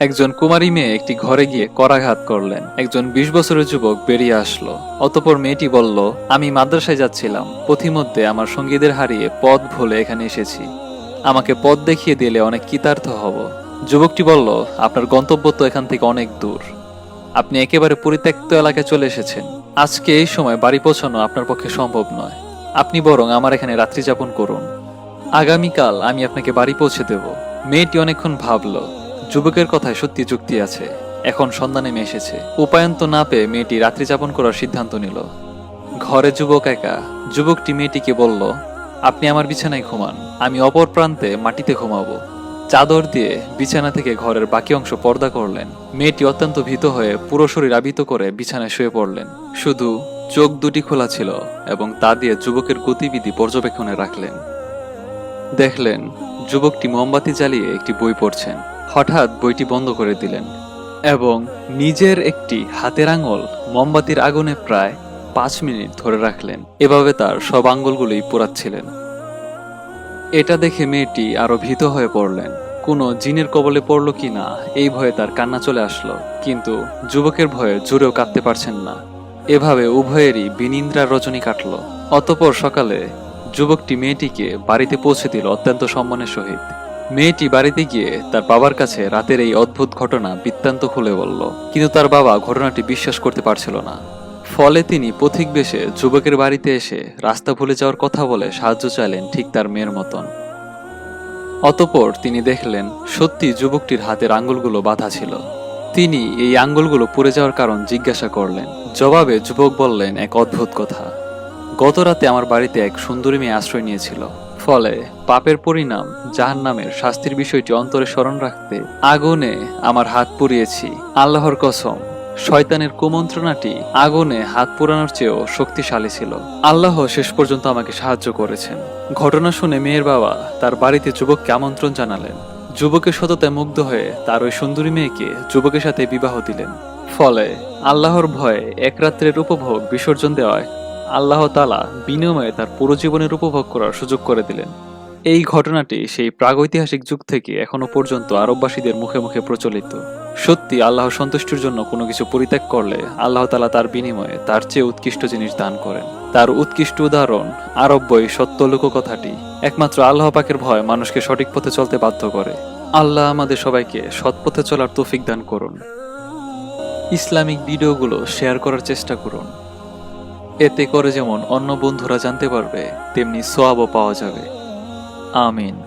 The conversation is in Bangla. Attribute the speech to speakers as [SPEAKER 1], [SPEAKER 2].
[SPEAKER 1] একজন কুমারী মেয়ে একটি ঘরে গিয়ে করাঘাত করলেন। একজন বিশ বছরের যুবক বেরিয়ে আসলো। অতপর মেয়েটি বলল, আমি মাদ্রাসায় যাচ্ছিলাম। পথিমধ্যে আমার সঙ্গীদের হারিয়ে পথ ভুলে এখানে এসেছি। আমাকে পথ দেখিয়ে দিলে অনেক কৃতার্থ হব। যুবকটি বলল, আপনার গন্তব্য তো এখান থেকে অনেক দূর। আপনি একেবারে পরিত্যক্ত এলাকায় চলে এসেছেন। আজকে এই সময় বাড়ি পৌঁছানো আপনার পক্ষে সম্ভব নয়। আপনি বরং আমার এখানে রাত্রি যাপন করুন। আগামীকাল আমি আপনাকে বাড়ি পৌঁছে দেব। মেয়েটি অনেকক্ষণ ভাবলো। যুবকের কথায় সত্যি যুক্তি আছে। এখন সন্ধ্যা নেমে এসেছে। উপায়ন্ত না পেয়ে মেয়েটি রাত্রি যাপন করার সিদ্ধান্ত নিল। ঘরে যুবক একা। যুবকটি মেয়েটিকে বলল, আপনি আমার বিছানায় ঘুমান। আমি অপর প্রান্তে মাটিতে ঘুমাবো। চাদর দিয়ে বিছানা থেকে ঘরের বাকি অংশ পর্দা করলেন। মেয়েটি অত্যন্ত ভীত হয়ে পুরো শরীর আবিত করে বিছানায় শুয়ে পড়লেন। শুধু চোখ দুটি খোলা ছিল এবং তা দিয়ে যুবকের গতিবিধি পর্যবেক্ষণে রাখলেন। দেখলেন, যুবকটি মোমবাতি জ্বালিয়ে একটি বই পড়ছেন। হঠাৎ বইটি বন্ধ করে দিলেন এবং নিজের একটি হাতের আঙুল মোমবাতির আগুনে প্রায় পাঁচ মিনিট ধরে রাখলেন। এভাবে তার সব আঙ্গুলগুলোই পোড়াচ্ছিলেন। এটা দেখে মেয়েটি আরও ভীত হয়ে পড়লেন। কোনো জিনের কবলে পড়ল কি না, এই ভয়ে তার কান্না চলে আসলো। কিন্তু যুবকের ভয়ে জুড়েও কাঁদতে পারছেন না। এভাবে উভয়েরই বিনিন্দ্রার রজনী কাটল। অতপর সকালে যুবকটি মেয়েটিকে বাড়িতে পৌঁছে দিল অত্যন্ত সম্মানের সহিত। মেয়েটি বাড়িতে গিয়ে তার বাবার কাছে রাতের এই অদ্ভুত ঘটনা বৃত্তান্ত খুলে বলল। কিন্তু তার বাবা ঘটনাটি বিশ্বাস করতে পারছিল না। ফলে তিনি পথিক বেশে যুবকের বাড়িতে এসে রাস্তা ভুলে যাওয়ার কথা বলে সাহায্য চাইলেন ঠিক তার মেয়ের মতন। অতপর তিনি দেখলেন, সত্যি যুবকটির হাতের আঙ্গুলগুলো বাঁধা ছিল। তিনি এই আঙ্গুলগুলো পুড়ে যাওয়ার কারণ জিজ্ঞাসা করলেন। জবাবে যুবক বললেন, এক অদ্ভুত কথা। গত রাতে আমার বাড়িতে এক সুন্দরী মেয়ে আশ্রয় নিয়েছিল। ফলে পাপের পরিণাম জাহান নামের শাস্তির বিষয়টি অন্তরে স্মরণ রাখতে আগুনে আমার হাত পুড়িয়েছি। আল্লাহর কসম, শয়তানের কুমন্ত্রণাটি আগুনে হাত পোড়ানোর চেয়েও শক্তিশালী ছিল। আল্লাহ শেষ পর্যন্ত আমাকে সাহায্য করেছেন। ঘটনা শুনে মেয়ের বাবা তার বাড়িতে যুবককে আমন্ত্রণ জানালেন। যুবকের সততায় মুগ্ধ হয়ে তার ওই সুন্দরী মেয়েকে যুবকের সাথে বিবাহ দিলেন। ফলে আল্লাহর ভয়ে এক রাত্রের উপভোগ বিসর্জন দেওয়ায় আল্লাহ তালা বিনিময়ে তার পুরো জীবনের উপভোগ করার সুযোগ করে দিলেন। এই ঘটনাটি সেই প্রাগৈতিহাসিক যুগ থেকে এখনও পর্যন্ত আরববাসীদের মুখে মুখে প্রচলিত। সত্যি আল্লাহ সন্তুষ্টির জন্য কোনো কিছু পরিত্যাগ করলে আল্লাহ তালা তার বিনিময়ে তার চেয়ে উৎকৃষ্ট জিনিস দান করেন। তার উৎকৃষ্ট উদাহরণ, আরব বই সত্য লোক কথাটি, একমাত্র আল্লাহ পাকের ভয় মানুষকে সঠিক পথে চলতে বাধ্য করে। আল্লাহ আমাদের সবাইকে সৎ পথে চলার তৌফিক দান করুন। ইসলামিক ভিডিওগুলো শেয়ার করার চেষ্টা করুন। এতে করে যেমন অন্য বন্ধুরা জানতে পারবে তেমনি সোয়াবও পাওয়া যাবে। আমিন।